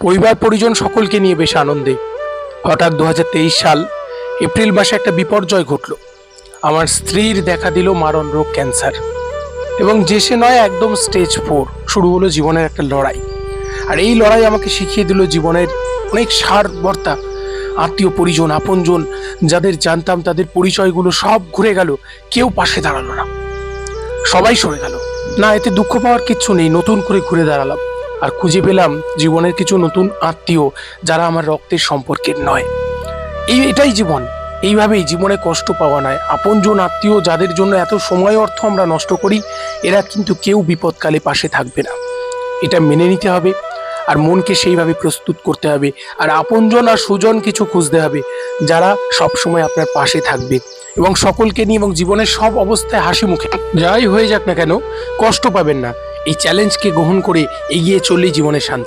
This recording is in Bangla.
পরিবার পরিজন সকলকে নিয়ে বেশ আনন্দে। হঠাৎ দু হাজার তেইশ সাল, এপ্রিল মাসে একটা বিপর্যয় ঘটল। আমার স্ত্রীর দেখা দিল মারণ রোগ ক্যান্সার। এবং যে সে নয়, একদম স্টেজ ফোর, শুরু হলো জীবনের একটা লড়াই। আর এই লড়াই আমাকে শিখিয়ে দিল জীবনের অনেক সার বর্তা আত্মীয় পরিজন, আপনজন, যাদের জানতাম তাদের পরিচয়গুলো সব ঘুরে গেল, কেউ পাশে দাঁড়াল না। সবাই সরে গেল। না, এতে দুঃখ পাওয়ার কিচ্ছু নেই, নতুন করে ঘুরে দাঁড়ালাম। আর খুঁজে পেলাম জীবনের কিছু নতুন আত্মীয় যারা আমার রক্তের সম্পর্কের নয়। এই এটাই জীবন। এইভাবেই জীবনে কষ্ট পাওয়া নয়। আপনজন আত্মীয় যাদের জন্য এত সময় অর্থ আমরা নষ্ট করি, এরা কিন্তু কেউ বিপদকালে পাশে থাকবে না। এটা মেনে নিতে হবে আর মনকে সেইভাবে প্রস্তুত করতে হবে আর আপনজন আর সুজন কিছু খুঁজতে হবে যারা সব সময় আপনার পাশে থাকবে এবং সকলকে নিয়ে এবং জীবনের সব অবস্থায় হাসি মুখে। যাই হয়ে যাক না কেন, কষ্ট পাবেন না। এই চ্যালেঞ্জকে গ্রহণ করে এগিয়ে চললেই জীবনে শান্তি।